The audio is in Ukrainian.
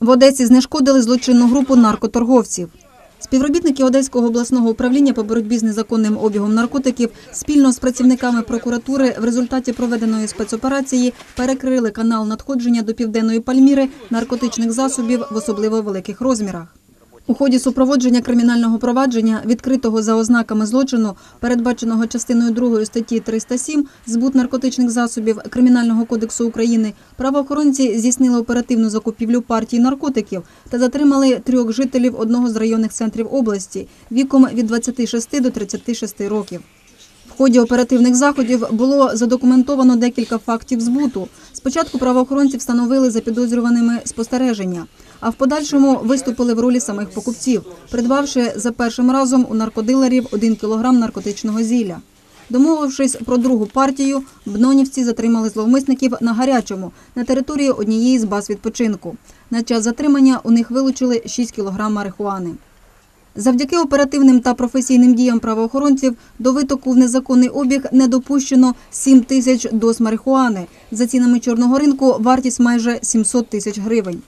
В Одесі знешкодили злочинну групу наркоторговців. Співробітники Одеського обласного управління по боротьбі з незаконним обігом наркотиків спільно з працівниками прокуратури в результаті проведеної спецоперації перекрили канал надходження до південної Пальміри наркотичних засобів в особливо великих розмірах. У ході супроводження кримінального провадження, відкритого за ознаками злочину, передбаченого частиною 2 статті 307 збут наркотичних засобів Кримінального кодексу України, правоохоронці здійснили оперативну закупівлю партії наркотиків та затримали трьох жителів одного з районних центрів області віком від 26 до 36 років. Ході оперативних заходів було задокументовано декілька фактів збуту. Спочатку правоохоронці встановили за підозрюваними спостереження, а в подальшому виступили в ролі самих покупців, придбавши за першим разом у наркодилерів 1 кілограм наркотичного зілля. Домовившись про другу партію, бнонівці затримали зловмисників на гарячому на території однієї з баз відпочинку. На час затримання у них вилучили 6 кілограм марихуани. Завдяки оперативним та професійним діям правоохоронців до витоку в незаконний обіг не допущено 7 тисяч доз марихуани. За цінами чорного ринку вартість майже 700 тисяч гривень.